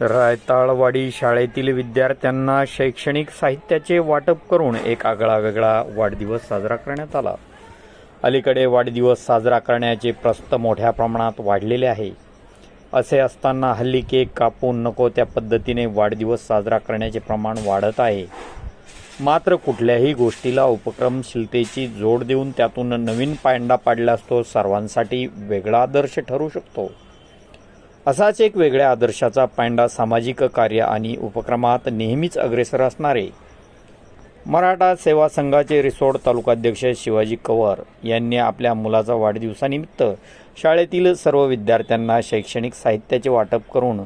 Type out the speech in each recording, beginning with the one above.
रायताळवाडी शाळेतील विद्यार्थ्यांना शैक्षणिक साहित्याचे वाटप करून एक आगळा वेगळा वाढदिवस साजरा करण्यात आला. अलीकडे वाढदिवस साजरा करण्याचे प्रस्त मोठ्या प्रमाणात वाढलेले आहे. असे असताना हल्ली केक कापून नको त्या पद्धतीने वाढदिवस साजरा करण्याचे प्रमाण वाढत आहे. मात्र कुठल्याही गोष्टीला उपक्रमशीलतेची जोड देऊन त्यातून नवीन पायंडा पाडल्यास तो सर्वांसाठी वेगळा आदर्श ठरू शकतो. असाच एक वेगळ्या आदर्शाचा पांडा सामाजिक कार्य आणि उपक्रमात नेहमीच अग्रेसर असणारे. मराठा सेवा संघाचे रिसोड तालुकाध्यक्ष शिवाजी कवर यांनी आपल्या मुलाचा वाढदिवसानिमित्त शाळेतील सर्व विद्यार्थ्यांना शैक्षणिक साहित्याचे वाटप करून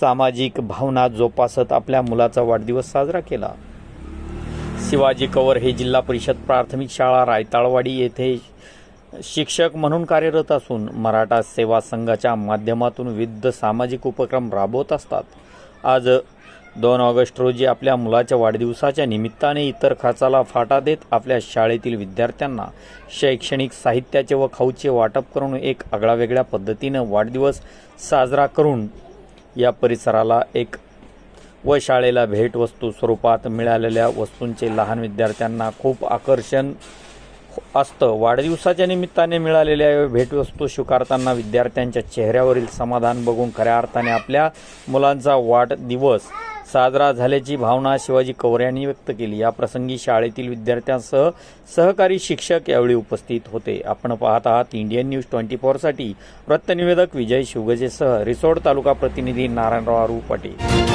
सामाजिक भावना जोपासत आपल्या मुलाचा वाढदिवस साजरा केला. शिवाजी कवर हे जिल्हा परिषद प्राथमिक शाळा रायताळवाडी येथे शिक्षक म्हणून कार्यरत असून मराठा सेवा संघाच्या माध्यमातून विविध सामाजिक उपक्रम राबवत असतात. आज दोन ऑगस्ट रोजी आपल्या मुलाच्या वाढदिवसाच्या निमित्ताने इतर खर्चाला फाटा देत आपल्या शाळेतील विद्यार्थ्यांना शैक्षणिक साहित्याचे व खाऊचे वाटप करून एक आगळावेगळ्या पद्धतीनं वाढदिवस साजरा करून या परिसराला एक व शाळेला भेटवस्तू स्वरूपात मिळालेल्या वस्तूंचे लहान विद्यार्थ्यांना खूप आकर्षण असतं. वाढदिवसाच्या निमित्ताने मिळालेल्या भेटवस्तू स्वीकारताना विद्यार्थ्यांच्या चेहऱ्यावरील समाधान बघून खऱ्या अर्थाने आपल्या मुलांचा वाढदिवस साजरा झाल्याची भावना शिवाजी कवर यांनी व्यक्त केली. या प्रसंगी शाळेतील विद्यार्थ्यांसह सहकारी शिक्षक यावेळी उपस्थित होते. आपण पाहत आहात इंडियन न्यूज ट्वेंटी फोरसाठी वृत्तनिवेदक विजय शिवगजेसह रिसोड तालुका प्रतिनिधी नारायणराव पाटील